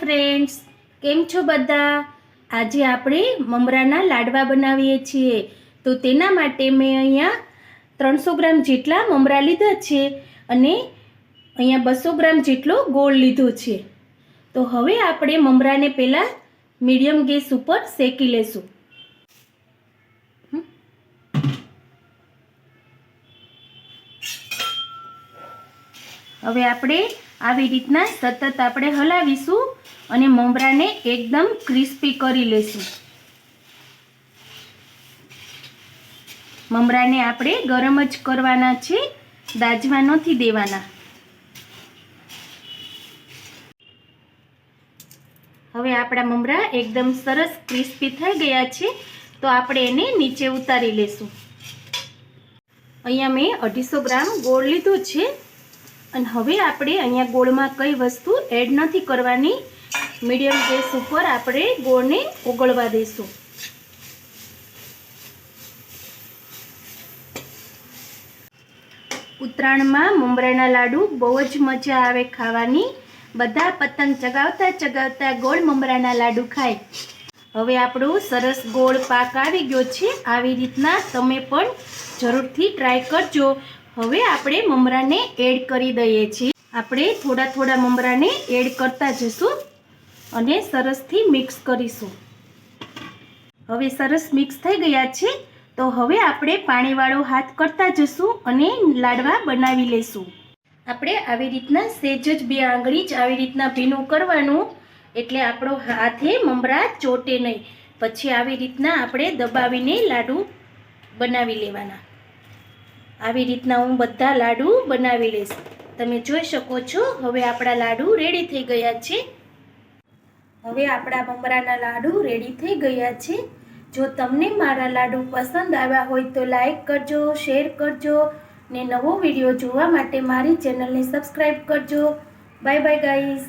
Friends કેમ છો બધા? આજે આપણે મમરાના લાડવા બનાવીએ છીએ. તો તેના માટે મેં અહીંયા ત્રણસો ગ્રામ જેટલા મમરા લીધા છે અને અહીંયા બસો ગ્રામ જેટલો ગોળ લીધો છે. તો હવે આપણે મમરાને પહેલાં મીડિયમ ગેસ ઉપર શેકી લેશું. હવે આપણે આવી રીતના સતત આપણે હલાવીશું. અને મમરાને એકદમ ક્રિસ્પી કરી લેશું. મમરાને આપણે ગરમ જ કરવાના છે, દાજવા નથી દેવાના. હવે આપણા મમરા એકદમ સરસ ક્રિસ્પી થઈ ગયા છે, તો આપણે એને નીચે ઉતારી લેશું. અહીંયા મેં અઢીસો ગ્રામ ગોળ લીધો છે, અને હવે આપણે અહીંયા ગોળમાં કઈ વસ્તુ એડ નથી કરવાની મીડિયમ ગેસ ઉપર આપણે ગોળને ઓગળવા દઈશું. ઉત્તરાયણમાં મમરાના લાડુ બહુ જ મજા આવે ખાવાની. બધા પતંગ ચગાવતા ચગાવતા ગોળ મમરાના લાડુ ખાય. હવે આપણો સરસ ગોળ પાક આવી ગયો છે. આવી રીતના તમે પણ જરૂરથી ટ્રાય કરજો. હવે આપણે મમરાને એડ કરી દઈએ છીએ. આપણે થોડા થોડા મમરાને એડ કરતા જશું. અને સરસથી મિક્સ કરીશું. હવે સરસ મિક્સ થઈ ગયા છે, તો હવે આપણે પાણીવાળો હાથ કરતા જશું અને લાડવા બનાવી લેશું. આપણે આવી રીતના સેજ જ બે આંગળી જ આવી રીતના ભીનું કરવાનું, એટલે આપણો હાથે મમરા ચોટે નહીં. પછી આવી રીતના આપણે દબાવીને લાડુ બનાવી લેવાના. આવી રીતના હું બધા લાડુ બનાવી લઈશ. તમે જોઈ શકો છો, હવે આપણા લાડુ રેડી થઈ ગયા છે. હવે આપણા મમરાના લાડુ રેડી થઈ ગયા છે. જો તમને મારા લાડુ પસંદ આવ્યા હોય તો લાઈક કરજો શેર કરજો ને નવો વીડિયો જોવા માટે મારી ચેનલને સબસ્ક્રાઈબ કરજો. Bye bye guys